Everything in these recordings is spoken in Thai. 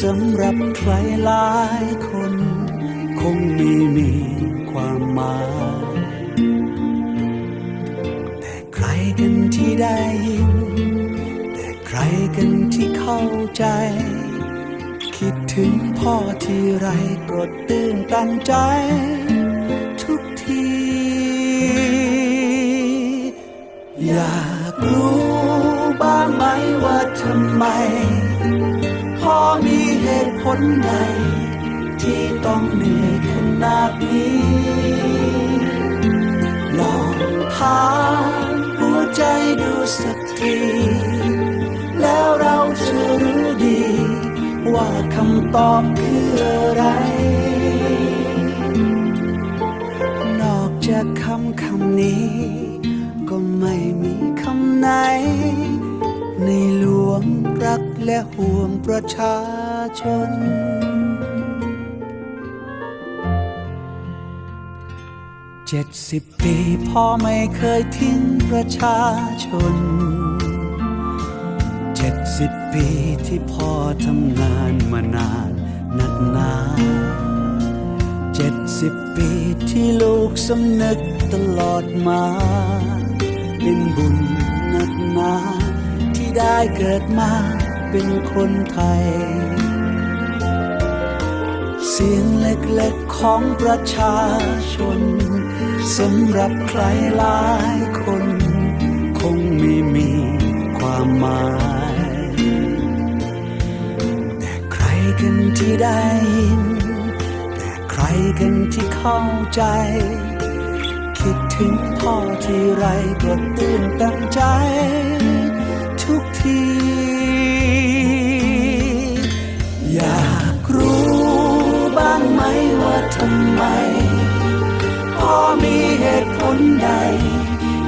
สำหรับใครหลายคน คงไม่มีความหมายแต่ใครกันที่ได้ยิน แต่ใครกันที่เข้าใจ คิดถึงพ่อที่ไรก็ตื่นตันใจ ทุกที อยากรู้บ้างไหมว่าทำไม หตุผลใดที่ต้องเหนื่อยขนาดนี้ลองถามหัวใจดูสักทีแล้วเราจะรู้ดี ว่าคำตอบคืออะไร นอกจากคำคำนี้ ก็ไม่มีคำไหน ในหลวงรักและห่วงประชา ชน เจ็ดสิบปีพ่อไม่เคยทิ้งประชาชน เจ็ดสิบปีที่พ่อทำงานมานานนักหนาเจ็ดสิบปีที่ลูกสำนึกตลอดมา เป็นบุญนักหนาที่ได้เกิดมาเป็นคนไทย เสียงเล็กๆของประชาชนสำหรับใครหลายคน คงไม่มีความหมาย แต่ใครกันที่ได้ยิน แต่ใครกันที่เข้าใจ คิดถึงพ่อที่ไรก็ตื่นตันใจ ทุกที ทำไมพ่อมีเหตุผลใด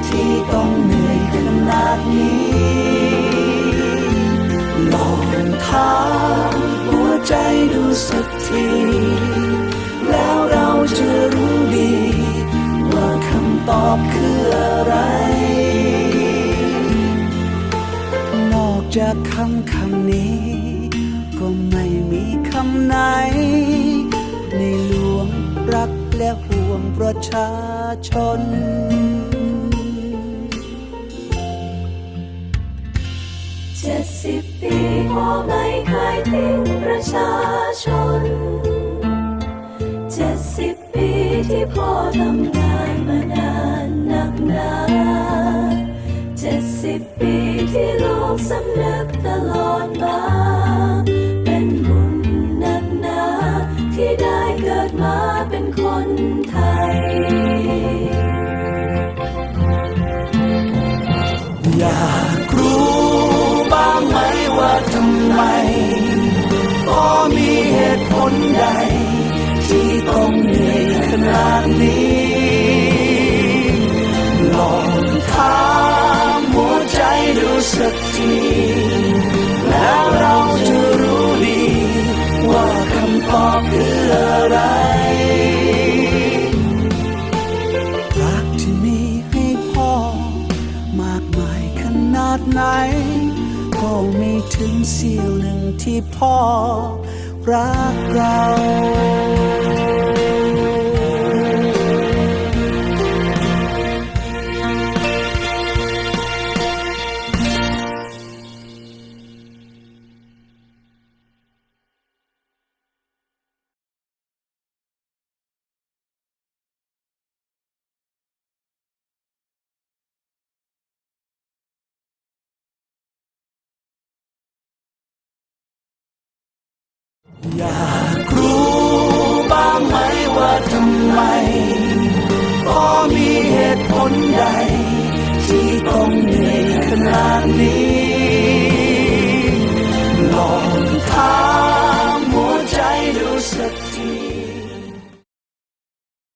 ที่ต้องเหนื่อยขนาดนี้ลองถามหัวใจดูสักที แล้วเราจะรู้ดี ว่าคำตอบคืออะไร นอกจากคำคำนี้ ก็ไม่มีคำไหน ในหลวงรักและห่วงประชาชน เจ็ดสิบปีพ่อไม่เคยทิ้งประชาชน เจ็ดสิบปีที่พ่อทำงานมานานนักหนาเจ็ดสิบปีที่ลูกสำนึกตลอด อ ไหน ก็ไม่ถึงเสี้ยวหนึ่งที่พ่อรักเรา อยากรู้บ้างไหมว่าทำไมพ่อมีเหตุผลใด ที่ต้องเหนื่อยขนาดนี้